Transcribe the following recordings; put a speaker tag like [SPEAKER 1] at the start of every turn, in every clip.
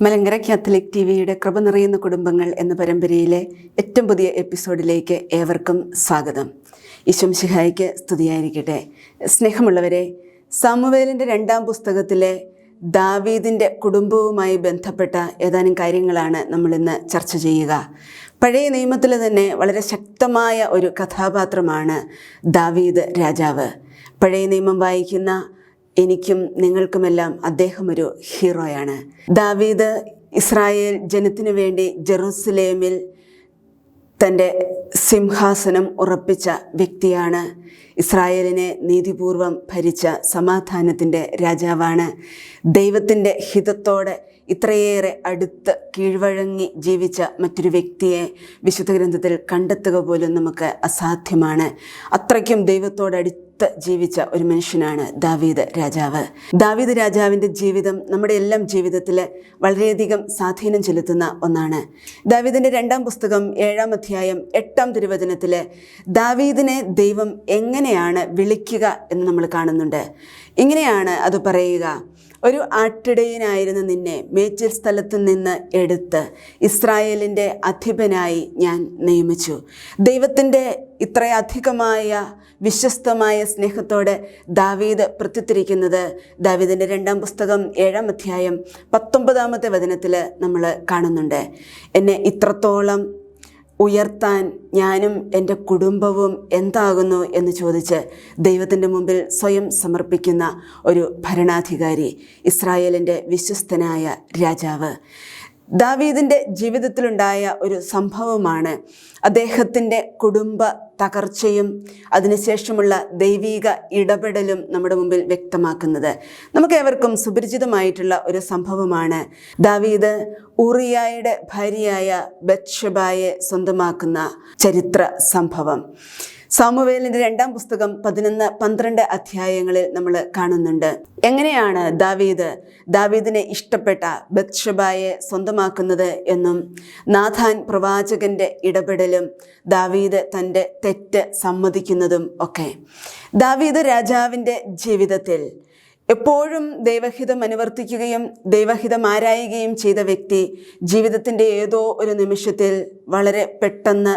[SPEAKER 1] Malankara Catholic T വിയുടെ കൃപ നിറയുന്ന കുടുംബങ്ങൾ എന്ന പരമ്പരയിലെ ഏറ്റവും പുതിയ എപ്പിസോഡിലേക്ക് ഏവർക്കും സ്വാഗതം. ഈശ്വം ശിഹായിക്ക് സ്തുതിയായിരിക്കട്ടെ. സ്നേഹമുള്ളവരെ സാമുവേലിന്റെ രണ്ടാം പുസ്തകത്തിലെ ദാവീദിന്റെ കുടുംബവുമായി ബന്ധപ്പെട്ട ഏതാനും കാര്യങ്ങളാണ് നമ്മളിന്ന് ചർച്ച ചെയ്യുക. പഴയ നിയമത്തിൽ തന്നെ വളരെ ശക്തമായ ഒരു കഥാപാത്രമാണ് ദാവീദ് രാജാവ്. പഴയ നിയമം വായിക്കുന്ന എനിക്കും നിങ്ങൾക്കുമെല്ലാം അദ്ദേഹം ഒരു ഹീറോയാണ്. ദാവീദ് ഇസ്രായേൽ ജനത്തിനു വേണ്ടി ജെറൂസലേമിൽ തന്റെ സിംഹാസനം ഉറപ്പിച്ച വ്യക്തിയാണ്. ഇസ്രായേലിനെ നീതിപൂർവം ഭരിച്ച സമാധാനത്തിന്റെ രാജാവാണ്. ദൈവത്തിന്റെ ഹിതത്തോടെ ഇത്രയേറെ അടുത്ത് കീഴ്വഴങ്ങി ജീവിച്ച മറ്റൊരു വ്യക്തിയെ വിശുദ്ധ ഗ്രന്ഥത്തിൽ കണ്ടെത്തുക പോലും നമുക്ക് അസാധ്യമാണ്. അത്രയ്ക്കും ദൈവത്തോടടുത്ത് ജീവിച്ച ഒരു മനുഷ്യനാണ് ദാവീദ് രാജാവ്. ദാവീദ് രാജാവിന്റെ ജീവിതം നമ്മുടെ എല്ലാം ജീവിതത്തിൽ വളരെയധികം സ്വാധീനം ചെലുത്തുന്ന ഒന്നാണ്. ദാവീദിന്റെ രണ്ടാം പുസ്തകം ഏഴാം അധ്യായം എട്ടാം തിരുവചനത്തിൽ ദാവീദിനെ ദൈവം എങ്ങനെയാണ് വിളിക്കുക എന്ന് നമ്മൾ കാണുന്നുണ്ട്. ഇങ്ങനെയാണ് അത് പറയുക. ഒരു ആട്ടിടയനായിരുന്ന നിന്നെ മേച്ചിൽ സ്ഥലത്ത് നിന്ന് എടുത്ത് ഇസ്രായേലിന്റെ അധിപനായി ഞാൻ നിയമിച്ചു. ദൈവത്തിന്റെ ഇത്രയധികമായ വിശ്വസ്തമായ സ്നേഹത്തോടെ ദാവീദ് പ്രത്യുത്തിരിക്കുന്നത് ദാവീദിന്റെ രണ്ടാം പുസ്തകം ഏഴാം അധ്യായം പത്തൊമ്പതാമത്തെ വചനത്തിൽ നമ്മൾ കാണുന്നുണ്ട്. എന്നെ ഇത്രത്തോളം ഉയർത്താൻ ഞാനും എന്റെ കുടുംബവും എന്താകുന്നു എന്ന് ചോദിച്ച് ദൈവത്തിന്റെ മുമ്പിൽ സ്വയം സമർപ്പിക്കുന്ന ഒരു ഭരണാധികാരി ഇസ്രായേലിന്റെ വിശ്വസ്തനായ രാജാവ്. ദാവീദിന്റെ ജീവിതത്തിലുണ്ടായ ഒരു സംഭവമാണ്. അദ്ദേഹത്തിന്റെ കുടുംബ തകർച്ചയും അതിനുശേഷമുള്ള ദൈവീക ഇടപെടലും നമ്മുടെ മുമ്പിൽ വ്യക്തമാക്കുന്നത്. നമുക്കേവർക്കും സുപരിചിതമായിട്ടുള്ള ഒരു സംഭവമാണ്. ദാവീദ് ഉറിയായുടെ ഭാര്യയായ ബത്ഷബായെ സ്വന്തമാക്കുന്ന ചരിത്ര സംഭവം. സാമുവേലിന്റെ രണ്ടാം പുസ്തകം പതിനൊന്ന് പന്ത്രണ്ട് അധ്യായങ്ങളിൽ നമ്മൾ കാണുന്നുണ്ട്. എങ്ങനെയാണ് ദാവീദ് ദാവീദിനെ ഇഷ്ടപ്പെട്ട ബത്ഷബായെ സ്വന്തമാക്കുന്നത് എന്നും നാഥാൻ പ്രവാചകന്റെ ഇടപെടലും ദാവീദ് തന്റെ തെറ്റ് സമ്മതിക്കുന്നതും ഒക്കെ? ദാവീദ് രാജാവിന്റെ ജീവിതത്തിൽ എപ്പോഴും ദൈവഹിതം അനുവർത്തിക്കുകയും ദൈവഹിതം ആരായുകയും ചെയ്ത വ്യക്തി ജീവിതത്തിന്റെ ഏതോ ഒരു നിമിഷത്തിൽ വളരെ പെട്ടെന്ന്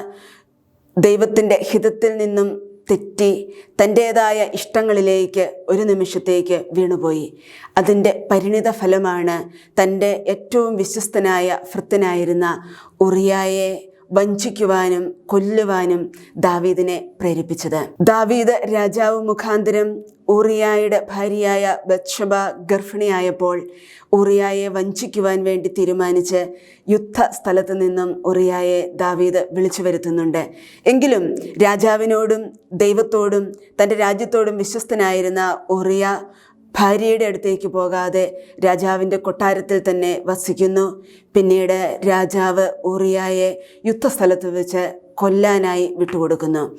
[SPEAKER 1] ദൈവത്തിന്റെ ഹിതത്തിൽ നിന്നും തെറ്റി തന്റേതായ ഇഷ്ടങ്ങളിലേക്ക് ഒരു നിമിഷത്തേക്ക് വീണുപോയി. അതിന്റെ പരിണിത ഫലമാണ് തന്റെ ഏറ്റവും വിശ്വസ്തനായ ഭൃത്തനായിരുന്ന ഉറിയായെ വഞ്ചിക്കുവാനും കൊല്ലുവാനും ദാവീദിനെ പ്രേരിപ്പിച്ചത്. ദാവീദ് രാജാവ് മുഖാന്തരം ഊറിയായുടെ ഭാര്യയായ ബത്ഷബ ഗർഭിണിയായപ്പോൾ ഊറിയായെ വഞ്ചിക്കുവാൻ വേണ്ടി തീരുമാനിച്ച് യുദ്ധ സ്ഥലത്ത് നിന്നും ഉറിയായെ ദാവീദ് വിളിച്ചു വരുത്തുന്നുണ്ട്. എങ്കിലും രാജാവിനോടും ദൈവത്തോടും തന്റെ രാജ്യത്തോടും വിശ്വസ്തനായിരുന്ന ഉറിയ ഭാര്യയുടെ അടുത്തേക്ക് പോകാതെ രാജാവിന്റെ കൊട്ടാരത്തിൽ തന്നെ വസിക്കുന്നു. പിന്നീട് രാജാവ് ഊറിയായെ യുദ്ധസ്ഥലത്ത് വെച്ച് കൊല്ലാനായി വിട്ടുകൊടുക്കുന്നു.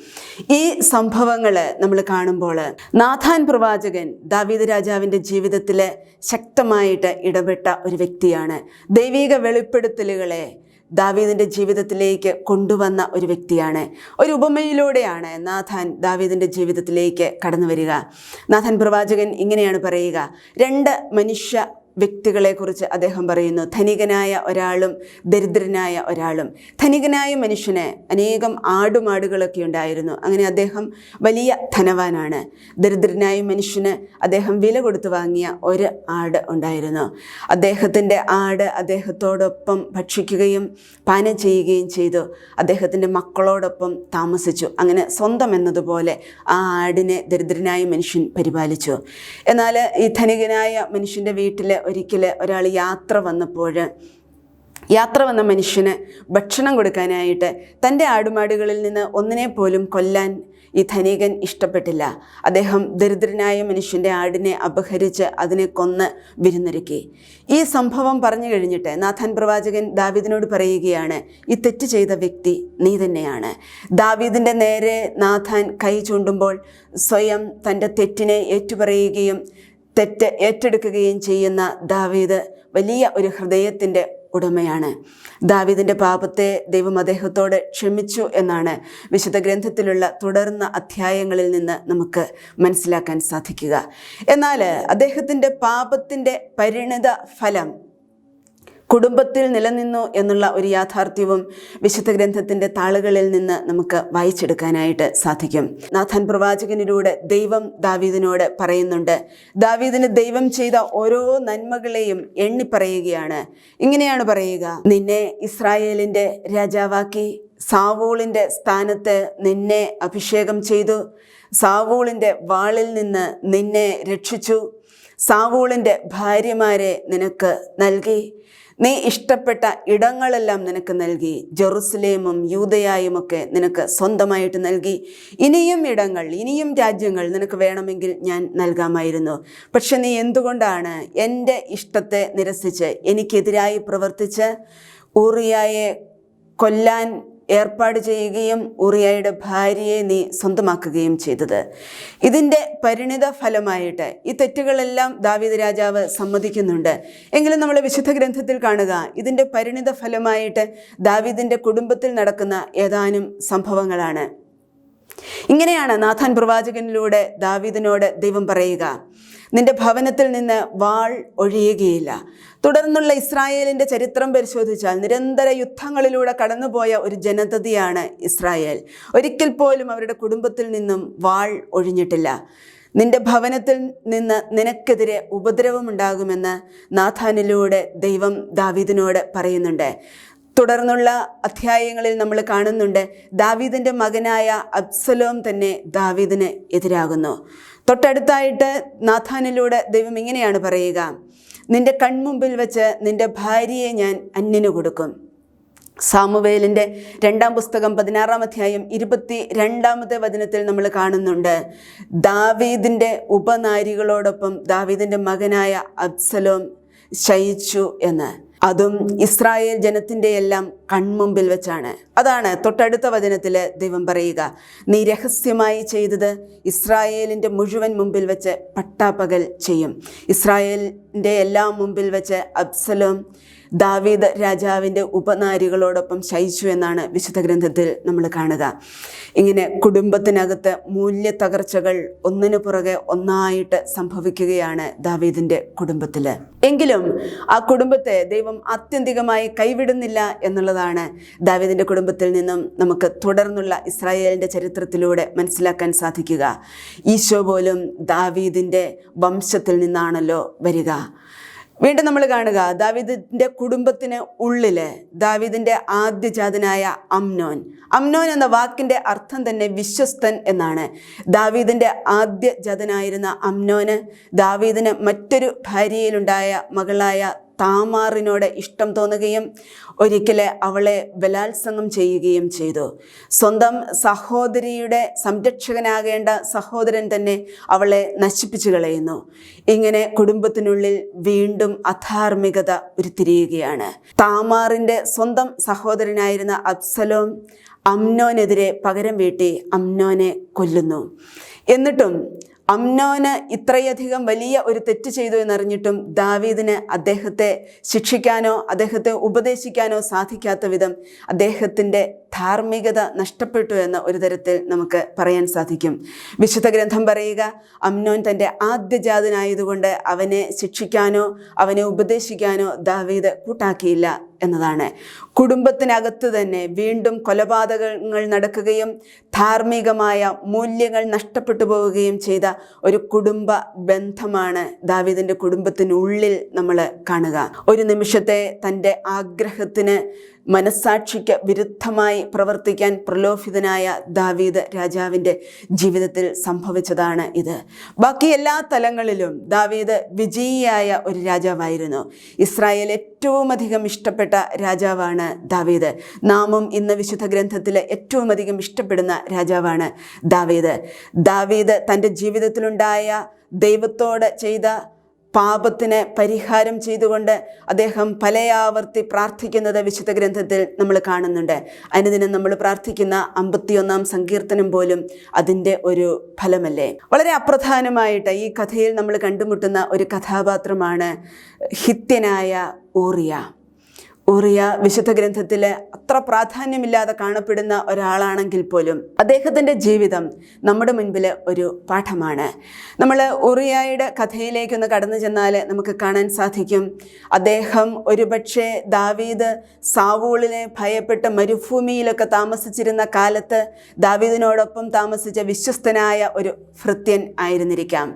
[SPEAKER 1] ഈ സംഭവങ്ങൾ നമ്മൾ കാണുമ്പോൾ നാഥാൻ പ്രവാചകൻ ദാവീദ് രാജാവിന്റെ ജീവിതത്തിൽ ശക്തമായിട്ട് ഇടപെട്ട ഒരു വ്യക്തിയാണ്. ദൈവിക വെളിപ്പെടുത്തലുകളെ ദാവീദിന്റെ ജീവിതത്തിലേക്ക് കൊണ്ടുവന്ന ഒരു വ്യക്തിയാണ്. ഒരു ഉപമയിലൂടെയാണ് നാഥാൻ ദാവീദിന്റെ ജീവിതത്തിലേക്ക് കടന്നു വരിക നാഥാൻ പ്രവാചകൻ ഇങ്ങനെയാണ് പറയുക. രണ്ട് മനുഷ്യ വ്യക്തികളെക്കുറിച്ച് അദ്ദേഹം പറയുന്നു. ധനികനായ ഒരാളും ദരിദ്രനായ ഒരാളും. ധനികനായ മനുഷ്യന് അനേകം ആടുമാടുകളൊക്കെ ഉണ്ടായിരുന്നു. അങ്ങനെ അദ്ദേഹം വലിയ ധനവാനാണ്. ദരിദ്രനായ മനുഷ്യന് അദ്ദേഹം വില കൊടുത്തു വാങ്ങിയ ഒരു ആട് ഉണ്ടായിരുന്നു. അദ്ദേഹത്തിന്റെ ആട് അദ്ദേഹത്തോടൊപ്പം ഭക്ഷിക്കുകയും പാനം ചെയ്യുകയും ചെയ്തു. അദ്ദേഹത്തിന്റെ മക്കളോടൊപ്പം താമസിച്ചു. അങ്ങനെ സ്വന്തം എന്നതുപോലെ ആ ആടിനെ ദരിദ്രനായ മനുഷ്യൻ പരിപാലിച്ചു. എന്നാൽ ഈ ധനികനായ മനുഷ്യന്റെ വീട്ടിൽ ഒരിക്കൽ ഒരാൾ യാത്ര വന്നപ്പോൾ യാത്ര വന്ന മനുഷ്യന് ഭക്ഷണം കൊടുക്കാനായിട്ട് തന്റെ ആടുമാടുകളിൽ നിന്ന് ഒന്നിനെ പോലും കൊല്ലാൻ ഈ ധനികൻ ഇഷ്ടപ്പെട്ടില്ല. അദ്ദേഹം ദരിദ്രനായ മനുഷ്യന്റെ ആടിനെ അപഹരിച്ച് അതിനെ കൊന്ന് വിരുന്നൊരുക്കി. ഈ സംഭവം പറഞ്ഞു കഴിഞ്ഞിട്ട് നാഥൻ പ്രവാചകൻ ദാവീദിനോട് പറയുകയാണ് ഈ തെറ്റ് ചെയ്ത വ്യക്തി നീ തന്നെയാണ്. ദാവീദിന്റെ നേരെ നാഥാൻ കൈ ചൂണ്ടുമ്പോൾ സ്വയം തന്റെ തെറ്റിനെ ഏറ്റുപറയുകയും തെറ്റ് ഏറ്റെടുക്കുകയും ചെയ്യുന്ന ദാവീദ് വലിയ ഒരു ഹൃദയത്തിന്റെ ഉടമയാണ്. ദാവീദിന്റെ പാപത്തെ ദൈവം അദ്ദേഹത്തോട് ക്ഷമിച്ചു എന്നാണ് വിശുദ്ധ ഗ്രന്ഥത്തിലുള്ള തുടർന്ന അധ്യായങ്ങളിൽ നിന്ന് നമുക്ക് മനസ്സിലാക്കാൻ സാധിക്കുക. എന്നാൽ അദ്ദേഹത്തിന്റെ പാപത്തിന്റെ പരിണിത ഫലം കുടുംബത്തിൽ നിലനിന്നു എന്നുള്ള ഒരു യാഥാർത്ഥ്യവും വിശുദ്ധ ഗ്രന്ഥത്തിന്റെ താളുകളിൽ നിന്ന് നമുക്ക് വായിച്ചെടുക്കാനായിട്ട് സാധിക്കും. നാഥൻ പ്രവാചകനിലൂടെ ദൈവം ദാവീദിനോട് പറയുന്നുണ്ട് ദാവീദിന് ദൈവം ചെയ്ത ഓരോ നന്മകളെയും എണ്ണി പറയുകയാണ്. ഇങ്ങനെയാണ് പറയുക നിന്നെ ഇസ്രായേലിന്റെ രാജാവാക്കി സാവൂളിന്റെ സ്ഥാനത്ത് നിന്നെ അഭിഷേകം ചെയ്തു സാവൂളിന്റെ വാളിൽ നിന്ന് നിന്നെ രക്ഷിച്ചു സാവൂളിന്റെ ഭാര്യമാരെ നിനക്ക് നൽകി നീ ഇഷ്ടപ്പെട്ട ഇടങ്ങളെല്ലാം നിനക്ക് നൽകി. ജെറുസലേമും യൂതയായുമൊക്കെ നിനക്ക് സ്വന്തമായിട്ട് നൽകി. ഇനിയും ഇടങ്ങൾ ഇനിയും രാജ്യങ്ങൾ നിനക്ക് വേണമെങ്കിൽ ഞാൻ നൽകാമായിരുന്നു. പക്ഷെ നീ എന്തുകൊണ്ടാണ് എന്റെ ഇഷ്ടത്തെ നിരസിച്ച് എനിക്കെതിരായി പ്രവർത്തിച്ച് ഊറിയായെ കൊല്ലാൻ ഏർപ്പാട് ചെയ്യുകയും ഉറിയയുടെ ഭാര്യയെ നീ സ്വന്തമാക്കുകയും ചെയ്തത്. ഇതിന്റെ പരിണിത ഫലമായിട്ട് ഈ തെറ്റുകളെല്ലാം ദാവീദ് രാജാവ് സമ്മതിക്കുന്നുണ്ട്. എങ്കിലും നമ്മൾ വിശുദ്ധ ഗ്രന്ഥത്തിൽ കാണുക ഇതിന്റെ പരിണിത ഫലമായിട്ട് ദാവീദിന്റെ കുടുംബത്തിൽ നടക്കുന്ന ഏതാനും സംഭവങ്ങളാണ്. ഇങ്ങനെയാണ് നാഥാൻ പ്രവാചകനിലൂടെ ദാവീദിനോട് ദൈവം പറയുക. നിന്റെ ഭവനത്തിൽ നിന്ന് വാൾ ഒഴിയുകയില്ല. തുടർന്നുള്ള ഇസ്രായേലിന്റെ ചരിത്രം പരിശോധിച്ചാൽ നിരന്തര യുദ്ധങ്ങളിലൂടെ കടന്നുപോയ ഒരു ജനതയാണ് ഇസ്രായേൽ. ഒരിക്കൽ പോലും അവരുടെ കുടുംബത്തിൽ നിന്നും വാൾ ഒഴിഞ്ഞിട്ടില്ല. നിന്റെ ഭവനത്തിൽ നിന്ന് നിനക്കെതിരെ ഉപദ്രവമുണ്ടാകുമെന്ന് നാഥാനിലൂടെ ദൈവം ദാവീദിനോട് പറയുന്നുണ്ട്. തുടർന്നുള്ള അധ്യായങ്ങളിൽ നമ്മൾ കാണുന്നുണ്ട് ദാവീദിന്റെ മകനായ അബ്സലോം തന്നെ ദാവീദിന് എതിരാകുന്നു. തൊട്ടടുത്തായിട്ട് നാഥാനിലൂടെ ദൈവം ഇങ്ങനെയാണ് പറയുക നിന്റെ കൺമുമ്പിൽ വെച്ച് നിന്റെ ഭാര്യയെ ഞാൻ അന്യന് കൊടുക്കും. സാമുവേലിന്റെ രണ്ടാം പുസ്തകം പതിനാറാം അധ്യായം ഇരുപത്തി രണ്ടാമത്തെ വചനത്തിൽ നമ്മൾ കാണുന്നുണ്ട് ദാവീദിന്റെ ഉപനാരികളോടൊപ്പം ദാവീദിന്റെ മകനായ അബ്സലോം ശയിച്ചു എന്ന്. അതും ഇസ്രായേൽ ജനത്തിന്റെ എല്ലാം കൺമുമ്പിൽ വെച്ചാണ്. അതാണ് തൊട്ടടുത്ത വചനത്തിൽ ദൈവം പറയുക. നീ രഹസ്യമായി ചെയ്തത് ഇസ്രായേലിന്റെ മുഴുവൻ മുമ്പിൽ വെച്ച് പട്ടാപ്പകൽ ചെയ്യും. ഇസ്രായേലിന്റെ എല്ലാം മുമ്പിൽ വെച്ച് അബ്സലോം ദാവീദ് രാജാവിന്റെ ഉപനാരികളോടൊപ്പം ശയിച്ചു എന്നാണ് വിശുദ്ധ ഗ്രന്ഥത്തിൽ നമ്മൾ കാണുക. ഇങ്ങനെ കുടുംബത്തിനകത്ത് മൂല്യ തകർച്ചകൾ ഒന്നിനു പുറകെ ഒന്നായിട്ട് സംഭവിക്കുകയാണ് ദാവീദിന്റെ കുടുംബത്തിൽ. എങ്കിലും ആ കുടുംബത്തെ ദൈവം ആത്യന്തികമായി കൈവിടുന്നില്ല എന്നുള്ളതാണ് ദാവീദിന്റെ കുടുംബത്തിൽ നിന്നും നമുക്ക് തുടർന്നുള്ള ഇസ്രായേലിന്റെ ചരിത്രത്തിലൂടെ മനസ്സിലാക്കാൻ സാധിക്കുക. ഈശോ പോലും ദാവീദിന്റെ വംശത്തിൽ നിന്നാണല്ലോ വരിക. വീണ്ടും നമ്മൾ കാണുക ദാവിദിന്റെ കുടുംബത്തിന് ഉള്ളിൽ ദാവിദിന്റെ ആദ്യജാതനായ അംനോൻ അംനോൻ എന്ന വാക്കിന്റെ അർത്ഥം തന്നെ വിശ്വസ്തൻ എന്നാണ്. ദാവീദിന്റെ ആദ്യ ജാതനായിരുന്ന അമ്നോന് ദാവീദിന് മറ്റൊരു ഭാര്യയിലുണ്ടായ മകളായ താമാറിനോട് ഇഷ്ടം തോന്നുകയും ഒരിക്കൽ അവളെ ബലാത്സംഗം ചെയ്യുകയും ചെയ്തു. സ്വന്തം സഹോദരിയുടെ സംരക്ഷകനാകേണ്ട സഹോദരൻ തന്നെ അവളെ നശിപ്പിച്ചു കളയുന്നു. ഇങ്ങനെ കുടുംബത്തിനുള്ളിൽ വീണ്ടും അധാർമികത ഉരുത്തിരിയുകയാണ്. താമാറിന്റെ സ്വന്തം സഹോദരനായിരുന്ന അബ്സലോം അമ്നോനെതിരെ പകരം വീട്ടി അമ്നോനെ കൊല്ലുന്നു. എന്നിട്ടും അമ്നോന് ഇത്രയധികം വലിയ ഒരു തെറ്റ് ചെയ്തു എന്നറിഞ്ഞിട്ടും ദാവീദിന് അദ്ദേഹത്തെ ശിക്ഷിക്കാനോ അദ്ദേഹത്തെ ഉപദേശിക്കാനോ സാധിക്കാത്ത വിധം അദ്ദേഹത്തിന്റെ ധാർമ്മികത നഷ്ടപ്പെട്ടു എന്ന ഒരു തരത്തിൽ നമുക്ക് പറയാൻ സാധിക്കും. വിശുദ്ധ ഗ്രന്ഥം പറയുക അമ്നോൻ തന്റെ ആദ്യജാതനായതുകൊണ്ട് അവനെ ശിക്ഷിക്കാനോ അവനെ ഉപദേശിക്കാനോ ദാവീദ് കൂട്ടാക്കിയില്ല എന്നതാണ്. കുടുംബത്തിനകത്ത് തന്നെ വീണ്ടും കൊലപാതകങ്ങൾ നടക്കുകയും ധാർമ്മികമായ മൂല്യങ്ങൾ നഷ്ടപ്പെട്ടു പോവുകയും ചെയ്ത ഒരു കുടുംബ ബന്ധമാണ് ദാവീദിന്റെ കുടുംബത്തിനുള്ളിൽ നമ്മൾ കാണുക. ഒരു നിമിഷത്തെ തന്റെ ആഗ്രഹത്തിന് മനസ്സാക്ഷിക്ക് വിരുദ്ധമായി പ്രവർത്തിക്കാൻ പ്രലോഭിതനായ ദാവീദ് രാജാവിന്റെ ജീവിതത്തിൽ സംഭവിച്ചതാണ് ഇത്. ബാക്കി എല്ലാ തലങ്ങളിലും ദാവീദ് വിജയിയായ ഒരു രാജാവായിരുന്നു. ഇസ്രായേൽ ഏറ്റവും അധികം ഇഷ്ടപ്പെട്ട രാജാവാണ് ദാവീദ്. നാമും ഇന്ന് വിശുദ്ധ ഗ്രന്ഥത്തിൽ ഏറ്റവും അധികം ഇഷ്ടപ്പെടുന്ന രാജാവാണ് ദാവീദ്. ദാവീദ് തന്റെ ജീവിതത്തിലുണ്ടായ ദൈവത്തോട് ചെയ്ത പാപത്തിന് പരിഹാരം ചെയ്തുകൊണ്ട് അദ്ദേഹം പലയാവർത്തി പ്രാർത്ഥിക്കുന്നത് വിശുദ്ധ ഗ്രന്ഥത്തിൽ നമ്മൾ കാണുന്നുണ്ട്. അനുദിനം നമ്മൾ പ്രാർത്ഥിക്കുന്ന അമ്പത്തിയൊന്നാം സങ്കീർത്തനം പോലും അതിന്റെ ഒരു ഫലമല്ലേ? വളരെ അപ്രധാനമായിട്ട് ഈ കഥയിൽ നമ്മൾ കണ്ടുമുട്ടുന്ന ഒരു കഥാപാത്രമാണ് ഹിത്യനായ ഊറിയ. ഊറിയ വിശുദ്ധ ഗ്രന്ഥത്തിലെ അത്ര പ്രാധാന്യമില്ലാതെ കാണപ്പെടുന്ന ഒരാളാണെങ്കിൽ പോലും അദ്ദേഹത്തിന്റെ ജീവിതം നമ്മുടെ മുൻപിൽ ഒരു പാഠമാണ്. നമ്മൾ ഉറിയായുടെ കഥയിലേക്കൊന്ന് കടന്നു ചെന്നാൽ നമുക്ക് കാണാൻ സാധിക്കും. അദ്ദേഹം ഒരുപക്ഷെ ദാവീദ് സാവൂളിനെ ഭയപ്പെട്ട് മരുഭൂമിയിലൊക്കെ താമസിച്ചിരുന്ന കാലത്ത് ദാവീദിനോടൊപ്പം താമസിച്ച വിശ്വസ്തനായ ഒരു ഭൃത്യൻ ആയിരുന്നിരിക്കാം.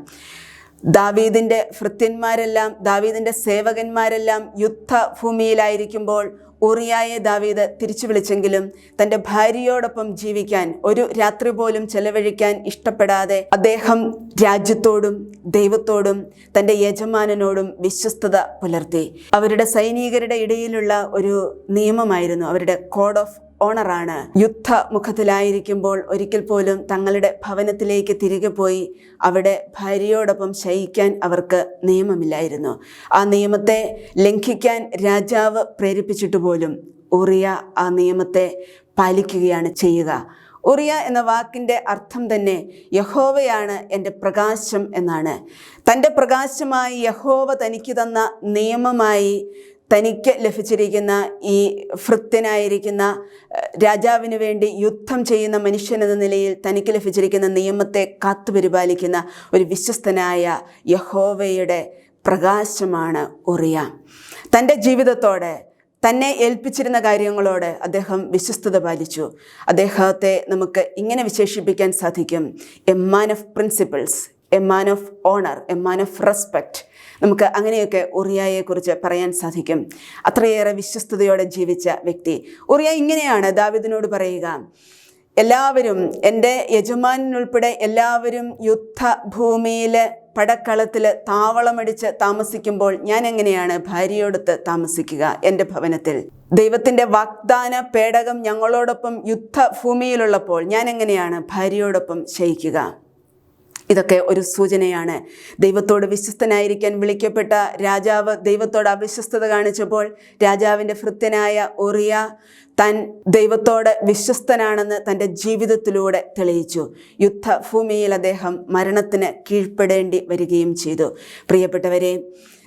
[SPEAKER 1] ദാവീദിന്റെ ഭൃത്യന്മാരെല്ലാം ദാവീദിന്റെ സേവകന്മാരെല്ലാം യുദ്ധഭൂമിയിലായിരിക്കുമ്പോൾ ഉറിയായെ ദാവീദ് തിരിച്ചു വിളിച്ചെങ്കിലും തന്റെ ഭാര്യയോടൊപ്പം ജീവിക്കാൻ ഒരു രാത്രി പോലും ചെലവഴിക്കാൻ ഇഷ്ടപ്പെടാതെ അദ്ദേഹം രാജ്യത്തോടും ദൈവത്തോടും തന്റെ യജമാനനോടും വിശ്വസ്തത പുലർത്തി. അവരുടെ സൈനികരുടെ ഇടയിലുള്ള ഒരു നിയമമായിരുന്നു അവരുടെ കോഡ് ഓഫ് ഓണറാണ്. യുദ്ധമുഖത്തിലായിരിക്കുമ്പോൾ ഒരിക്കൽ പോലും തങ്ങളുടെ ഭവനത്തിലേക്ക് തിരികെ പോയി അവിടെ ഭാര്യയോടൊപ്പം ശയിക്കാൻ അവർക്ക് നിയമമില്ലായിരുന്നു. ആ നിയമത്തെ ലംഘിക്കാൻ രാജാവ് പ്രേരിപ്പിച്ചിട്ട് പോലും ഉറിയ ആ നിയമത്തെ പാലിക്കുകയാണ് ചെയ്യുക. ഉറിയ എന്ന വാക്കിന്റെ അർത്ഥം തന്നെ യഹോവയാണ് എന്റെ പ്രകാശം എന്നാണ്. തന്റെ പ്രകാശമായി യഹോവ തനിക്ക് തന്ന നിയമമായി തനിക്ക് ലഭിച്ചിരിക്കുന്ന ഈ ഭൃത്യനായിരിക്കുന്ന രാജാവിന് വേണ്ടി യുദ്ധം ചെയ്യുന്ന മനുഷ്യൻ എന്ന നിലയിൽ തനിക്ക് ലഭിച്ചിരിക്കുന്ന നിയമത്തെ കാത്തുപരിപാലിക്കുന്ന ഒരു വിശ്വസ്തനായ യഹോവയുടെ പ്രകാശമാണ് ഉറിയ. തന്റെ ജീവിതത്തോടെ തന്നെ ഏൽപ്പിച്ചിരുന്ന കാര്യങ്ങളോട് അദ്ദേഹം വിശ്വസ്തത പാലിച്ചു. അദ്ദേഹത്തെ നമുക്ക് ഇങ്ങനെ വിശേഷിപ്പിക്കാൻ സാധിക്കും. A man of principles a man of honour a man of respect നമുക്ക് അങ്ങനെയൊക്കെ ഉറിയായെക്കുറിച്ച് പറയാൻ സാധിക്കും. അത്രയേറെ വിശ്വസ്തയോടെ ജീവിച്ച വ്യക്തി. ഉറിയ ഇങ്ങനെയാണ് ദാവിദിനോട് പറയുക. എല്ലാവരും എന്റെ യജമാനുൾപ്പെടെ എല്ലാവരും യുദ്ധഭൂമിയിൽ പടക്കളത്തിൽ താവളമടിച്ച് താമസിക്കുമ്പോൾ ഞാൻ എങ്ങനെയാണ് ഭാര്യയോടൊത്ത് താമസിക്കുക എന്റെ ഭവനത്തിൽ? ദൈവത്തിന്റെ വാഗ്ദാന പേടകം ഞങ്ങളോടൊപ്പം യുദ്ധഭൂമിയിലുള്ളപ്പോൾ ഞാൻ എങ്ങനെയാണ് ഭാര്യയോടൊപ്പം ശയിക്കുക? ഇതൊക്കെ ഒരു സൂചനയാണ്. ദൈവത്തോട് വിശ്വസ്തനായിരിക്കാൻ വിളിക്കപ്പെട്ട രാജാവ് ദൈവത്തോട് അവിശ്വസ്തത കാണിച്ചപ്പോൾ രാജാവിന്റെ ഭൃത്യനായ ഒറിയ തൻ ദൈവത്തോട് വിശ്വസ്തനാണെന്ന് തന്റെ ജീവിതത്തിലൂടെ തെളിയിച്ചു. യുദ്ധഭൂമിയിൽ അദ്ദേഹം മരണത്തിന് കീഴ്പ്പെടേണ്ടി വരികയും ചെയ്തു. പ്രിയപ്പെട്ടവരെ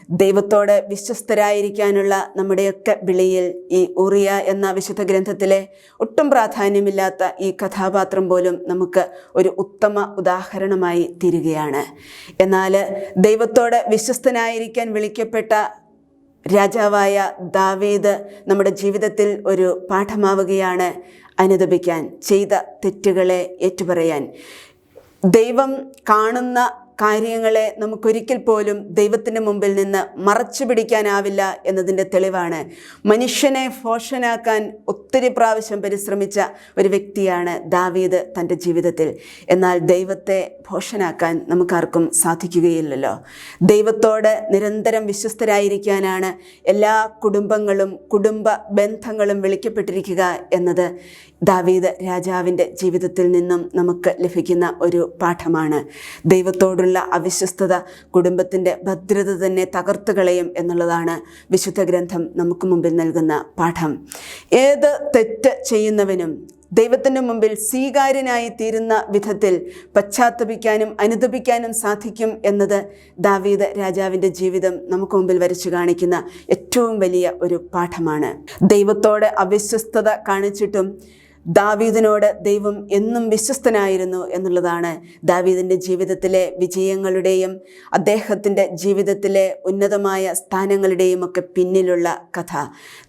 [SPEAKER 1] ദൈവത്തോട് വിശ്വസ്തരായിരിക്കാനുള്ള നമ്മുടെയൊക്കെ വിളിയിൽ ഈ ഉറിയ എന്ന വിശുദ്ധ ഗ്രന്ഥത്തിലെ ഒട്ടും പ്രാധാന്യമില്ലാത്ത ഈ കഥാപാത്രം പോലും നമുക്ക് ഒരു ഉത്തമ ഉദാഹരണമായി തീരുകയാണ്. എന്നാൽ ദൈവത്തോട് വിശ്വസ്തനായിരിക്കാൻ വിളിക്കപ്പെട്ട രാജാവായ ദാവീദ് നമ്മുടെ ജീവിതത്തിൽ ഒരു പാഠമാവുകയാണ് അനുദപിക്കാൻ ചെയ്ത തെറ്റുകളെ ഏറ്റുപറയാൻ. ദൈവം കാണുന്ന കാര്യങ്ങളെ നമുക്കൊരിക്കൽ പോലും ദൈവത്തിന്റെ മുമ്പിൽ നിന്ന് മറച്ചു പിടിക്കാനാവില്ല എന്നതിന്റെ തെളിവാണ്. മനുഷ്യനെ ഫോഷനാക്കാൻ ഒത്തിരി പ്രാവശ്യം പരിശ്രമിച്ച ഒരു വ്യക്തിയാണ് ദാവീദ് തന്റെ ജീവിതത്തിൽ. എന്നാൽ ദൈവത്തെ ഭോഷനാക്കാൻ നമുക്കാർക്കും സാധിക്കുകയില്ലല്ലോ. ദൈവത്തോട് നിരന്തരം വിശ്വസ്തരായിരിക്കാനാണ് എല്ലാ കുടുംബങ്ങളും കുടുംബ ബന്ധങ്ങളും വിളിക്കപ്പെട്ടിരിക്കുക എന്നത് ദാവീദ് രാജാവിന്റെ ജീവിതത്തിൽ നിന്നും നമുക്ക് ലഭിക്കുന്ന ഒരു പാഠമാണ്. ദൈവത്തോടുള്ള അവിശ്വസ്തത കുടുംബത്തിന്റെ ഭദ്രത തന്നെ തകർത്ത് കളയും എന്നുള്ളതാണ് വിശുദ്ധ ഗ്രന്ഥം നമുക്ക് മുമ്പിൽ നൽകുന്ന പാഠം. ഏത് തെറ്റ് ചെയ്യുന്നവനും ദൈവത്തിന്റെ മുമ്പിൽ സ്വീകാര്യനായി തീരുന്ന വിധത്തിൽ പശ്ചാത്തപിക്കാനും അനുദപിക്കാനും സാധിക്കും എന്നത് ദാവീദ് രാജാവിന്റെ ജീവിതം നമുക്ക് മുമ്പിൽ വരച്ചു കാണിക്കുന്ന ഏറ്റവും വലിയ ഒരു പാഠമാണ്. ദൈവത്തോടെ അവിശ്വസ്തത കാണിച്ചിട്ടും ദാവീദിനോട് ദൈവം എന്നും വിശ്വസ്തനായിരുന്നു എന്നുള്ളതാണ് ദാവീദിന്റെ ജീവിതത്തിലെ വിജയങ്ങളുടെയും അദ്ദേഹത്തിന്റെ ജീവിതത്തിലെ ഉന്നതമായ സ്ഥാനങ്ങളുടെയും ഒക്കെ പിന്നിലുള്ള കഥ.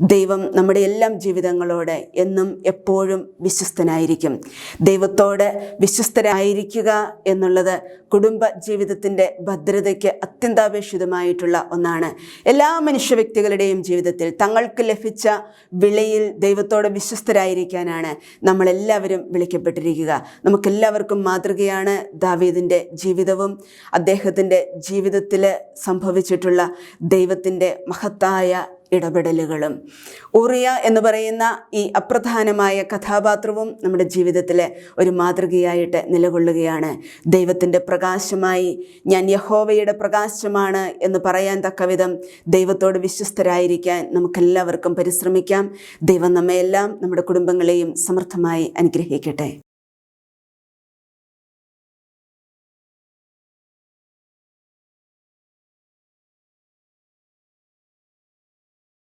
[SPEAKER 1] ദൈവം നമ്മുടെ എല്ലാം ജീവിതങ്ങളോട് എന്നും എപ്പോഴും വിശ്വസ്തനായിരിക്കും. ദൈവത്തോട് വിശ്വസ്തരായിരിക്കുക എന്നുള്ളത് കുടുംബ ജീവിതത്തിന്റെ ഭദ്രതയ്ക്ക് അത്യന്താപേക്ഷിതമായിട്ടുള്ള ഒന്നാണ്. എല്ലാ മനുഷ്യ വ്യക്തികളുടെയും ജീവിതത്തിൽ തങ്ങൾക്ക് ലഭിച്ച വിളയിൽ ദൈവത്തോട് വിശ്വസ്തരായിരിക്കാനാണ്. നമ്മളെല്ലാവരും വിളിക്കപ്പെട്ടിരിക്കുക. നമുക്കെല്ലാവർക്കും മാതൃകയാണ് ദാവീദിന്റെ ജീവിതവും. അദ്ദേഹത്തിന്റെ ജീവിതത്തിൽ സംഭവിച്ചിട്ടുള്ള ദൈവത്തിന്റെ മഹത്തായ ഇടപെടലുകളും. ഊറിയ എന്ന് പറയുന്ന ഈ അപ്രധാനമായ കഥാപാത്രവും നമ്മുടെ ജീവിതത്തിലെ ഒരു മാതൃകയായിട്ട് നിലകൊള്ളുകയാണ്. ദൈവത്തിന്റെ പ്രകാശമായി ഞാൻ യഹോവയുടെ പ്രകാശമാണ് എന്ന് പറയാൻ തക്കവിധം ദൈവത്തോട് വിശ്വസ്തരായിരിക്കാൻ നമുക്കെല്ലാവർക്കും പരിശ്രമിക്കാം. ദൈവം നമ്മയെല്ലാം നമ്മുടെ കുടുംബങ്ങളെയും സമർത്ഥമായി അനുഗ്രഹിക്കട്ടെ.